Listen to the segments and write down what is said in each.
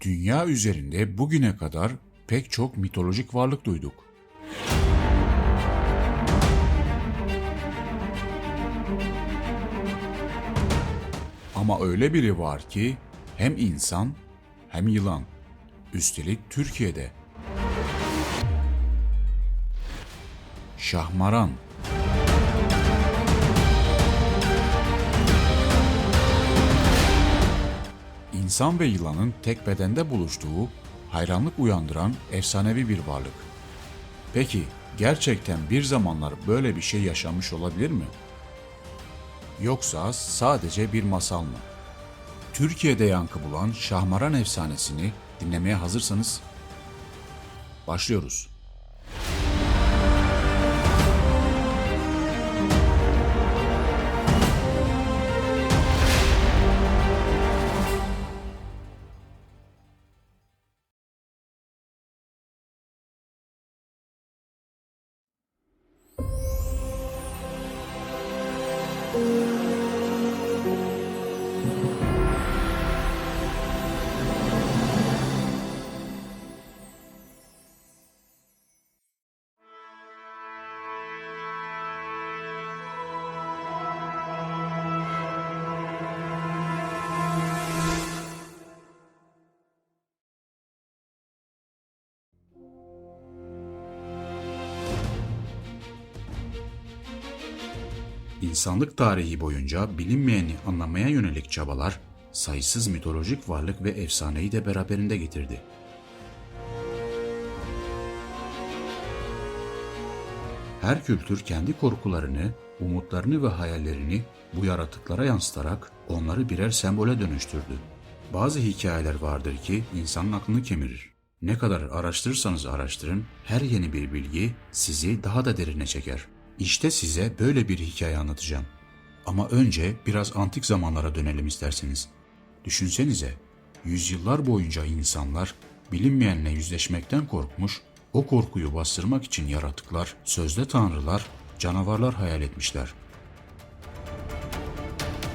Dünya üzerinde bugüne kadar pek çok mitolojik varlık duyduk. Ama öyle biri var ki hem insan hem yılan. Üstelik Türkiye'de. Şahmaran. İnsan ve yılanın tek bedende buluştuğu, hayranlık uyandıran efsanevi bir varlık. Peki gerçekten bir zamanlar böyle bir şey yaşanmış olabilir mi? Yoksa sadece bir masal mı? Türkiye'de yankı bulan Şahmaran efsanesini dinlemeye hazırsanız başlıyoruz. 嗯。İnsanlık tarihi boyunca bilinmeyeni anlamaya yönelik çabalar sayısız mitolojik varlık ve efsaneyi de beraberinde getirdi. Her kültür kendi korkularını, umutlarını ve hayallerini bu yaratıklara yansıtarak onları birer sembole dönüştürdü. Bazı hikayeler vardır ki insanın aklını kemirir. Ne kadar araştırırsanız araştırın, her yeni bir bilgi sizi daha da derine çeker. İşte size böyle bir hikaye anlatacağım. Ama önce biraz antik zamanlara dönelim isterseniz. Düşünsenize, yüzyıllar boyunca insanlar bilinmeyenle yüzleşmekten korkmuş, o korkuyu bastırmak için yaratıklar, sözde tanrılar, canavarlar hayal etmişler.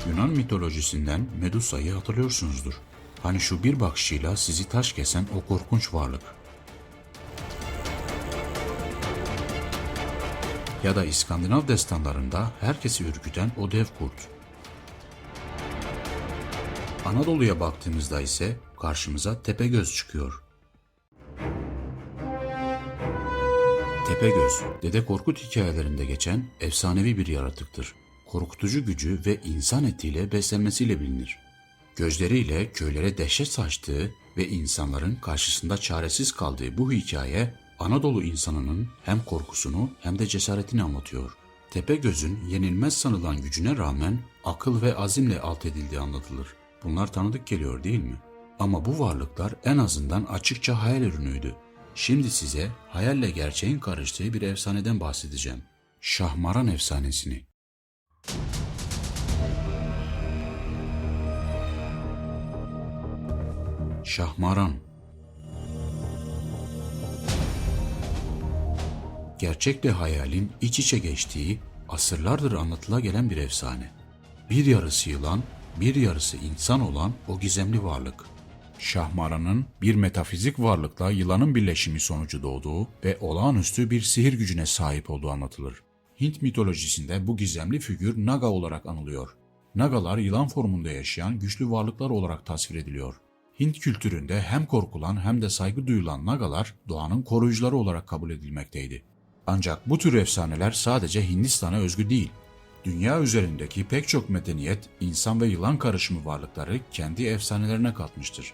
Yunan mitolojisinden Medusa'yı hatırlıyorsunuzdur. Hani şu bir bakışıyla sizi taş kesen o korkunç varlık. Ya da İskandinav destanlarında herkesi ürküten o dev kurt. Anadolu'ya baktığımızda ise karşımıza Tepegöz çıkıyor. Tepegöz, Dede Korkut hikayelerinde geçen efsanevi bir yaratıktır. Korkutucu gücü ve insan etiyle beslenmesiyle bilinir. Gözleriyle köylere dehşet saçtığı ve insanların karşısında çaresiz kaldığı bu hikaye Anadolu insanının hem korkusunu hem de cesaretini anlatıyor. Tepegöz'ün yenilmez sanılan gücüne rağmen akıl ve azimle alt edildiği anlatılır. Bunlar tanıdık geliyor değil mi? Ama bu varlıklar en azından açıkça hayal ürünüydü. Şimdi size hayalle gerçeğin karıştığı bir efsaneden bahsedeceğim. Şahmaran efsanesini. Şahmaran Gerçekle hayalin iç içe geçtiği asırlardır anlatıla gelen bir efsane. Bir yarısı yılan, bir yarısı insan olan o gizemli varlık. Şahmaran'ın bir metafizik varlıkla yılanın birleşimi sonucu doğduğu ve olağanüstü bir sihir gücüne sahip olduğu anlatılır. Hint mitolojisinde bu gizemli figür Naga olarak anılıyor. Nagalar yılan formunda yaşayan güçlü varlıklar olarak tasvir ediliyor. Hint kültüründe hem korkulan hem de saygı duyulan Nagalar doğanın koruyucuları olarak kabul edilmekteydi. Ancak bu tür efsaneler sadece Hindistan'a özgü değil. Dünya üzerindeki pek çok medeniyet insan ve yılan karışımı varlıkları kendi efsanelerine katmıştır.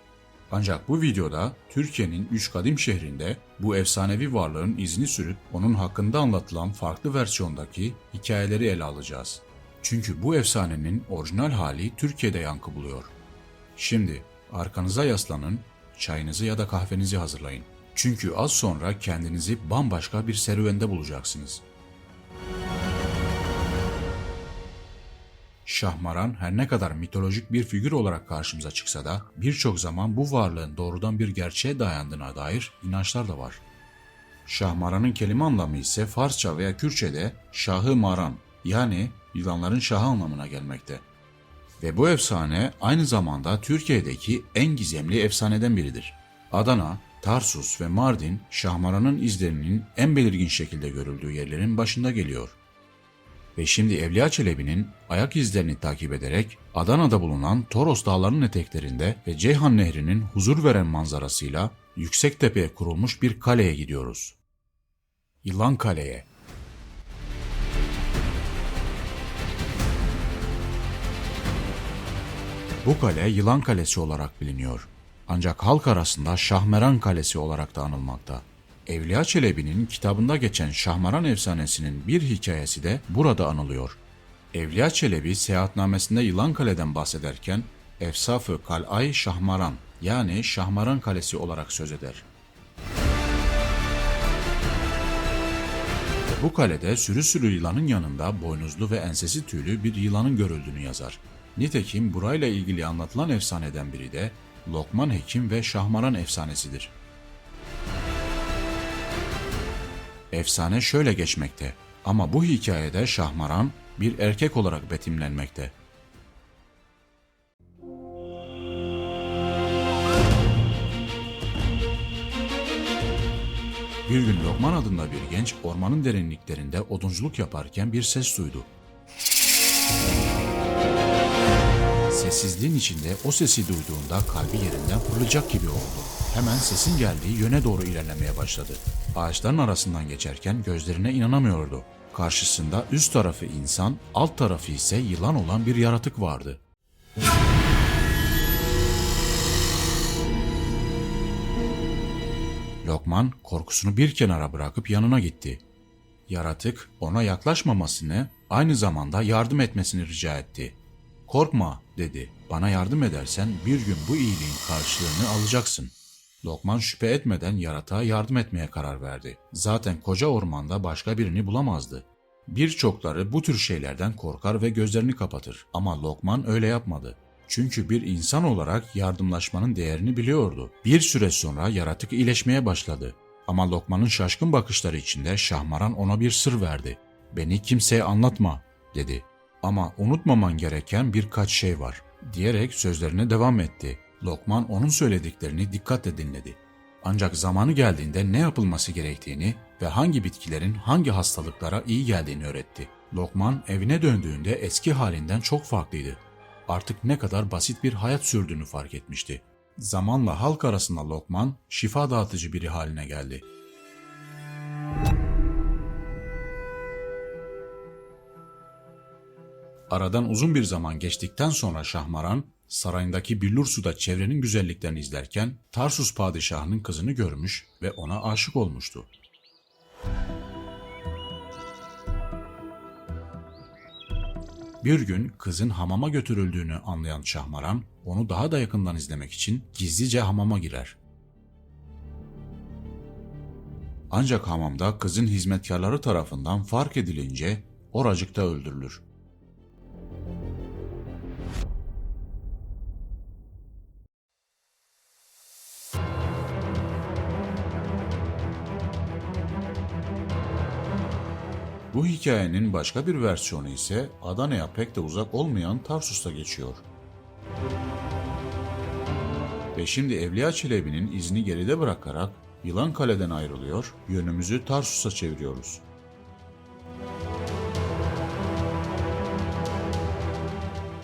Ancak bu videoda Türkiye'nin üç kadim şehrinde bu efsanevi varlığın izini sürüp onun hakkında anlatılan farklı versiyondaki hikayeleri ele alacağız. Çünkü bu efsanenin orijinal hali Türkiye'de yankı buluyor. Şimdi arkanıza yaslanın, çayınızı ya da kahvenizi hazırlayın. Çünkü az sonra kendinizi bambaşka bir serüvende bulacaksınız. Şahmaran her ne kadar mitolojik bir figür olarak karşımıza çıksa da birçok zaman bu varlığın doğrudan bir gerçeğe dayandığına dair inançlar da var. Şahmaran'ın kelime anlamı ise Farsça veya Kürtçe'de Şahı Maran yani yılanların şahı anlamına gelmekte. Ve bu efsane aynı zamanda Türkiye'deki en gizemli efsaneden biridir. Adana, Tarsus ve Mardin, Şahmaran'ın izlerinin en belirgin şekilde görüldüğü yerlerin başında geliyor. Ve şimdi Evliya Çelebi'nin ayak izlerini takip ederek Adana'da bulunan Toros Dağları'nın eteklerinde ve Ceyhan Nehri'nin huzur veren manzarasıyla yüksek tepeye kurulmuş bir kaleye gidiyoruz. Yılan Kale'ye. Bu kale Yılan Kalesi olarak biliniyor. Ancak halk arasında Şahmeran Kalesi olarak da anılmakta. Evliya Çelebi'nin kitabında geçen Şahmeran efsanesinin bir hikayesi de burada anılıyor. Evliya Çelebi seyahatnamesinde Yılan Kale'den bahsederken Efsafı Kal'ay Şahmaran yani Şahmaran Kalesi olarak söz eder. Bu kalede sürü sürü yılanın yanında boynuzlu ve ensesi tüylü bir yılanın görüldüğünü yazar. Nitekim burayla ilgili anlatılan efsaneden biri de Lokman Hekim ve Şahmaran efsanesidir. Efsane şöyle geçmekte ama bu hikayede Şahmaran bir erkek olarak betimlenmekte. Bir gün Lokman adında bir genç ormanın derinliklerinde odunculuk yaparken bir ses duydu. Sessizliğin içinde o sesi duyduğunda kalbi yerinden fırlayacak gibi oldu. Hemen sesin geldiği yöne doğru ilerlemeye başladı. Ağaçların arasından geçerken gözlerine inanamıyordu. Karşısında üst tarafı insan, alt tarafı ise yılan olan bir yaratık vardı. Lokman korkusunu bir kenara bırakıp yanına gitti. Yaratık ona yaklaşmamasını, aynı zamanda yardım etmesini rica etti. Korkma dedi. Bana yardım edersen bir gün bu iyiliğin karşılığını alacaksın. Lokman şüphe etmeden yaratığa yardım etmeye karar verdi. Zaten koca ormanda başka birini bulamazdı. Birçokları bu tür şeylerden korkar ve gözlerini kapatır. Ama Lokman öyle yapmadı. Çünkü bir insan olarak yardımlaşmanın değerini biliyordu. Bir süre sonra yaratık iyileşmeye başladı. Ama Lokman'ın şaşkın bakışları içinde Şahmaran ona bir sır verdi. Beni kimseye anlatma dedi. Ama unutmaman gereken birkaç şey var diyerek sözlerine devam etti. Lokman onun söylediklerini dikkatle dinledi. Ancak zamanı geldiğinde ne yapılması gerektiğini ve hangi bitkilerin hangi hastalıklara iyi geldiğini öğretti. Lokman evine döndüğünde eski halinden çok farklıydı. Artık ne kadar basit bir hayat sürdüğünü fark etmişti. Zamanla halk arasında Lokman şifa dağıtıcı biri haline geldi. Aradan uzun bir zaman geçtikten sonra Şahmaran, sarayındaki billur suda çevrenin güzelliklerini izlerken Tarsus padişahının kızını görmüş ve ona aşık olmuştu. Bir gün kızın hamama götürüldüğünü anlayan Şahmaran, onu daha da yakından izlemek için gizlice hamama girer. Ancak hamamda kızın hizmetkarları tarafından fark edilince oracıkta öldürülür. Bu hikayenin başka bir versiyonu ise Adana'ya pek de uzak olmayan Tarsus'ta geçiyor. Ve şimdi Evliya Çelebi'nin izini geride bırakarak Yılan Kale'den ayrılıyor, yönümüzü Tarsus'a çeviriyoruz.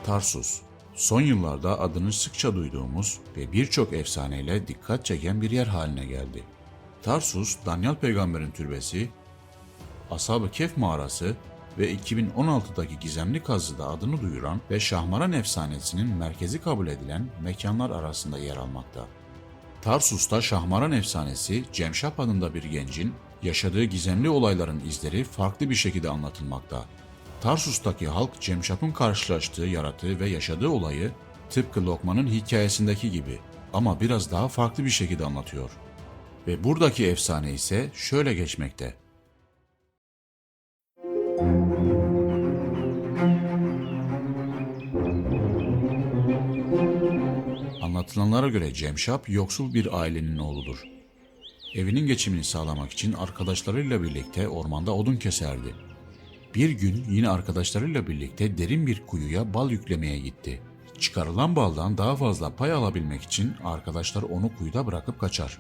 Tarsus, son yıllarda adını sıkça duyduğumuz ve birçok efsaneyle dikkat çeken bir yer haline geldi. Tarsus, Danyal peygamberin türbesi, Ashab-ı Kehf mağarası ve 2016'daki gizemli kazıda adını duyuran ve Şahmaran efsanesinin merkezi kabul edilen mekanlar arasında yer almakta. Tarsus'ta Şahmaran efsanesi Cemşap adında bir gencin yaşadığı gizemli olayların izleri farklı bir şekilde anlatılmakta. Tarsus'taki halk Cemşap'ın karşılaştığı yaratığı ve yaşadığı olayı tıpkı Lokman'ın hikayesindeki gibi ama biraz daha farklı bir şekilde anlatıyor. Ve buradaki efsane ise şöyle geçmekte. Anlatılanlara göre Cemşap yoksul bir ailenin oğludur. Evinin geçimini sağlamak için arkadaşlarıyla birlikte ormanda odun keserdi. Bir gün yine arkadaşlarıyla birlikte derin bir kuyuya bal yüklemeye gitti. Çıkarılan baldan daha fazla pay alabilmek için arkadaşlar onu kuyuda bırakıp kaçar.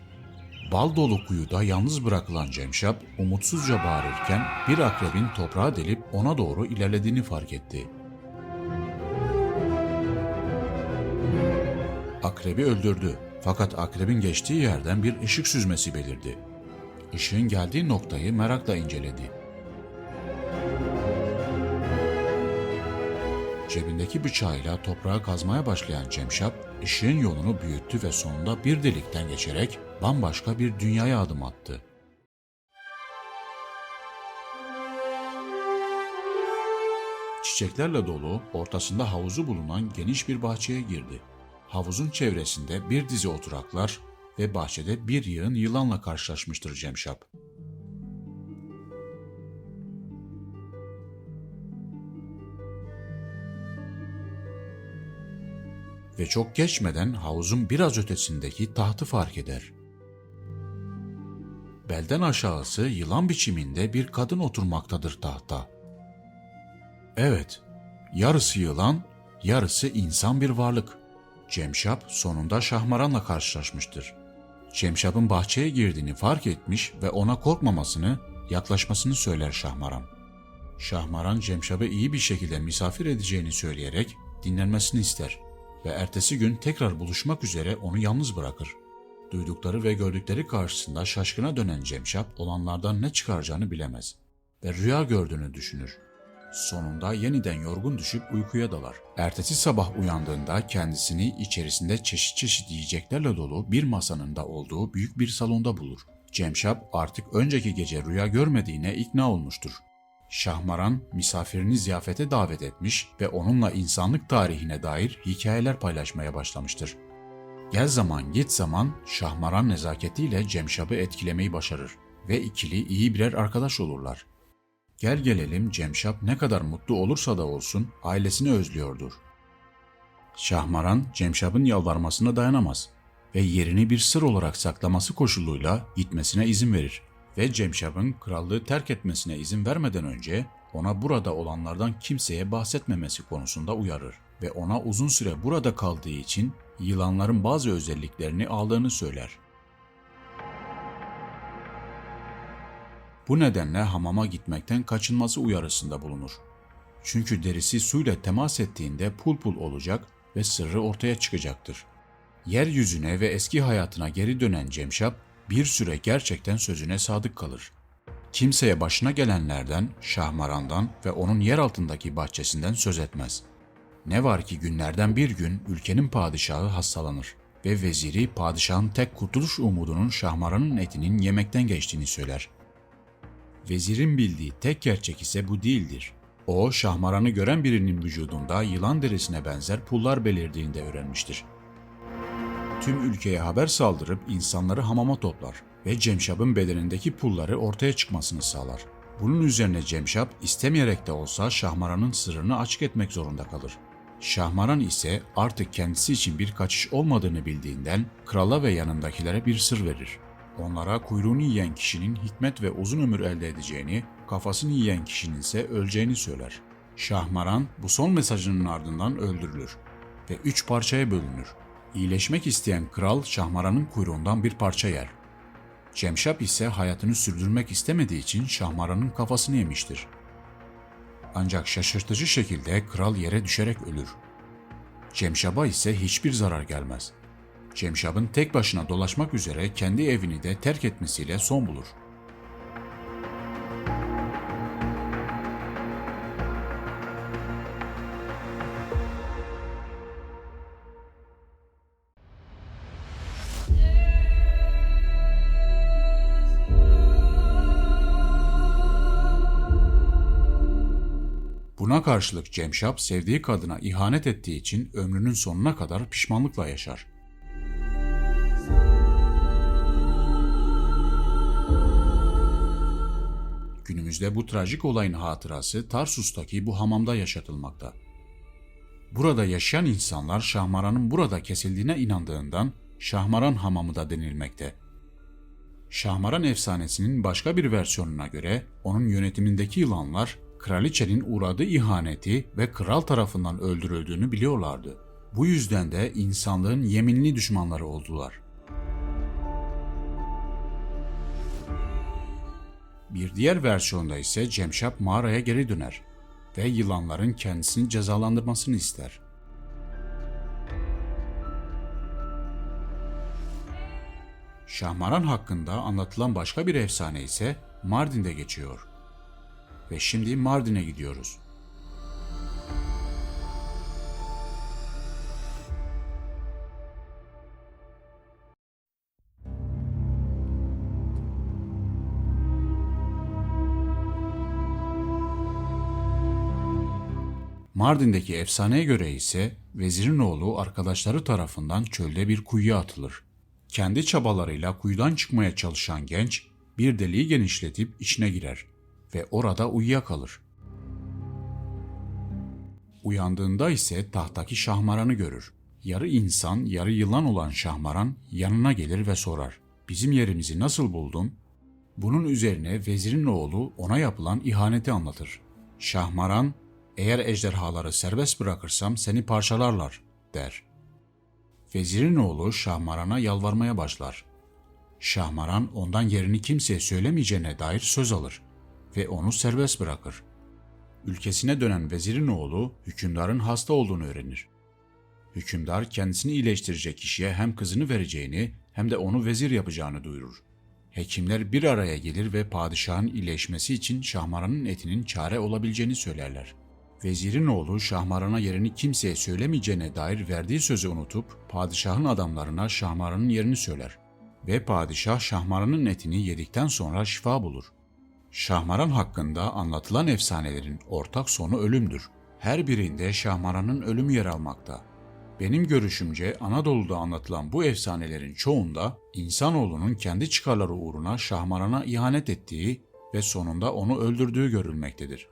Bal dolu kuyuda yalnız bırakılan Cemşap umutsuzca bağırırken bir akrebin toprağa delip ona doğru ilerlediğini fark etti. Akrebi öldürdü fakat akrebin geçtiği yerden bir ışık süzmesi belirdi. Işığın geldiği noktayı merakla inceledi. Cebindeki bıçağıyla toprağı kazmaya başlayan Cemşap, ışığın yolunu büyüttü ve sonunda bir delikten geçerek bambaşka bir dünyaya adım attı. Çiçeklerle dolu, ortasında havuzu bulunan geniş bir bahçeye girdi. Havuzun çevresinde bir dizi oturaklar ve bahçede bir yığın yılanla karşılaşmıştır Cemşap. ve çok geçmeden havuzun biraz ötesindeki tahtı fark eder. Belden aşağısı yılan biçiminde bir kadın oturmaktadır tahta. Evet, yarısı yılan, yarısı insan bir varlık. Cemşap sonunda Şahmaran'la karşılaşmıştır. Cemşap'ın bahçeye girdiğini fark etmiş ve ona korkmamasını, yaklaşmasını söyler Şahmaran. Şahmaran Cemşap'ı iyi bir şekilde misafir edeceğini söyleyerek dinlenmesini ister ve ertesi gün tekrar buluşmak üzere onu yalnız bırakır. Duydukları ve gördükleri karşısında şaşkına dönen Cemşap olanlardan ne çıkaracağını bilemez ve rüya gördüğünü düşünür. Sonunda yeniden yorgun düşüp uykuya dalar. Ertesi sabah uyandığında kendisini içerisinde çeşit çeşit yiyeceklerle dolu bir masanın da olduğu büyük bir salonda bulur. Cemşap artık önceki gece rüya görmediğine ikna olmuştur. Şahmaran misafirini ziyafete davet etmiş ve onunla insanlık tarihine dair hikayeler paylaşmaya başlamıştır. Gel zaman git zaman Şahmaran nezaketiyle Cemşap'ı etkilemeyi başarır ve ikili iyi birer arkadaş olurlar. Gel gelelim Cemşap ne kadar mutlu olursa da olsun ailesini özlüyordur. Şahmaran Cemşap'ın yalvarmasına dayanamaz ve yerini bir sır olarak saklaması koşuluyla gitmesine izin verir ve Cemşap'ın krallığı terk etmesine izin vermeden önce ona burada olanlardan kimseye bahsetmemesi konusunda uyarır ve ona uzun süre burada kaldığı için yılanların bazı özelliklerini aldığını söyler. Bu nedenle hamama gitmekten kaçınması uyarısında bulunur. Çünkü derisi suyla temas ettiğinde pul pul olacak ve sırrı ortaya çıkacaktır. Yeryüzüne ve eski hayatına geri dönen Cemşap bir süre gerçekten sözüne sadık kalır. Kimseye başına gelenlerden, Şahmaran'dan ve onun yer altındaki bahçesinden söz etmez. Ne var ki günlerden bir gün ülkenin padişahı hastalanır ve veziri padişahın tek kurtuluş umudunun Şahmaran'ın etinin yemekten geçtiğini söyler. Vezirin bildiği tek gerçek ise bu değildir. O, Şahmaran'ı gören birinin vücudunda yılan derisine benzer pullar belirdiğini de öğrenmiştir tüm ülkeye haber saldırıp insanları hamama toplar ve Cemşap'ın bedenindeki pulları ortaya çıkmasını sağlar. Bunun üzerine Cemşap istemeyerek de olsa Şahmaran'ın sırrını açık etmek zorunda kalır. Şahmaran ise artık kendisi için bir kaçış olmadığını bildiğinden krala ve yanındakilere bir sır verir. Onlara kuyruğunu yiyen kişinin hikmet ve uzun ömür elde edeceğini, kafasını yiyen kişinin ise öleceğini söyler. Şahmaran bu son mesajının ardından öldürülür ve üç parçaya bölünür. İyileşmek isteyen kral Şahmaran'ın kuyruğundan bir parça yer. Cemşap ise hayatını sürdürmek istemediği için Şahmaran'ın kafasını yemiştir. Ancak şaşırtıcı şekilde kral yere düşerek ölür. Cemşap'a ise hiçbir zarar gelmez. Cemşap'ın tek başına dolaşmak üzere kendi evini de terk etmesiyle son bulur. Karşılık Cemşap sevdiği kadına ihanet ettiği için ömrünün sonuna kadar pişmanlıkla yaşar. Günümüzde bu trajik olayın hatırası Tarsus'taki bu hamamda yaşatılmakta. Burada yaşayan insanlar Şahmaran'ın burada kesildiğine inandığından Şahmaran Hamamı da denilmekte. Şahmaran efsanesinin başka bir versiyonuna göre onun yönetimindeki yılanlar kraliçenin uğradığı ihaneti ve kral tarafından öldürüldüğünü biliyorlardı. Bu yüzden de insanlığın yeminli düşmanları oldular. Bir diğer versiyonda ise Cemşap mağaraya geri döner ve yılanların kendisini cezalandırmasını ister. Şahmaran hakkında anlatılan başka bir efsane ise Mardin'de geçiyor. Ve şimdi Mardin'e gidiyoruz. Mardin'deki efsaneye göre ise vezirin oğlu arkadaşları tarafından çölde bir kuyuya atılır. Kendi çabalarıyla kuyudan çıkmaya çalışan genç bir deliği genişletip içine girer ve orada uyuyakalır. Uyandığında ise tahtaki Şahmaran'ı görür. Yarı insan, yarı yılan olan Şahmaran yanına gelir ve sorar. Bizim yerimizi nasıl buldun? Bunun üzerine vezirin oğlu ona yapılan ihaneti anlatır. Şahmaran, eğer ejderhaları serbest bırakırsam seni parçalarlar der. Vezirin oğlu Şahmaran'a yalvarmaya başlar. Şahmaran ondan yerini kimseye söylemeyeceğine dair söz alır ve onu serbest bırakır. Ülkesine dönen vezirin oğlu hükümdarın hasta olduğunu öğrenir. Hükümdar kendisini iyileştirecek kişiye hem kızını vereceğini hem de onu vezir yapacağını duyurur. Hekimler bir araya gelir ve padişahın iyileşmesi için Şahmaran'ın etinin çare olabileceğini söylerler. Vezirin oğlu Şahmaran'a yerini kimseye söylemeyeceğine dair verdiği sözü unutup padişahın adamlarına Şahmaran'ın yerini söyler. Ve padişah Şahmaran'ın etini yedikten sonra şifa bulur. Şahmaran hakkında anlatılan efsanelerin ortak sonu ölümdür. Her birinde Şahmaran'ın ölümü yer almakta. Benim görüşümce Anadolu'da anlatılan bu efsanelerin çoğunda insanoğlunun kendi çıkarları uğruna Şahmaran'a ihanet ettiği ve sonunda onu öldürdüğü görülmektedir.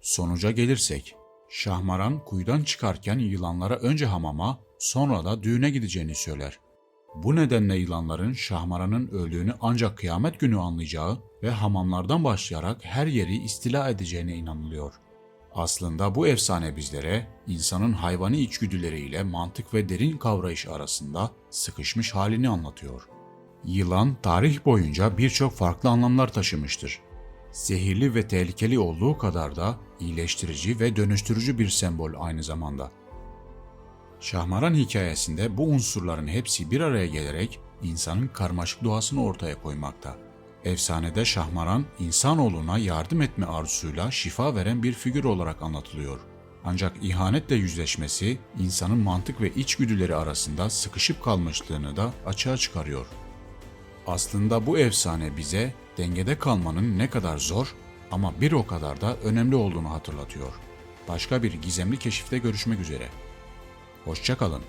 Sonuca gelirsek, Şahmaran kuyudan çıkarken yılanlara önce hamama, sonra da düğüne gideceğini söyler. Bu nedenle yılanların Şahmaran'ın öldüğünü ancak kıyamet günü anlayacağı ve hamamlardan başlayarak her yeri istila edeceğine inanılıyor. Aslında bu efsane bizlere insanın hayvani içgüdüleriyle mantık ve derin kavrayış arasında sıkışmış halini anlatıyor. Yılan tarih boyunca birçok farklı anlamlar taşımıştır. Zehirli ve tehlikeli olduğu kadar da iyileştirici ve dönüştürücü bir sembol aynı zamanda. Şahmaran hikayesinde bu unsurların hepsi bir araya gelerek insanın karmaşık doğasını ortaya koymakta. Efsanede Şahmaran, insanoğluna yardım etme arzusuyla şifa veren bir figür olarak anlatılıyor. Ancak ihanetle yüzleşmesi, insanın mantık ve içgüdüleri arasında sıkışıp kalmışlığını da açığa çıkarıyor. Aslında bu efsane bize dengede kalmanın ne kadar zor ama bir o kadar da önemli olduğunu hatırlatıyor. Başka bir gizemli keşifte görüşmek üzere. Hoşçakalın.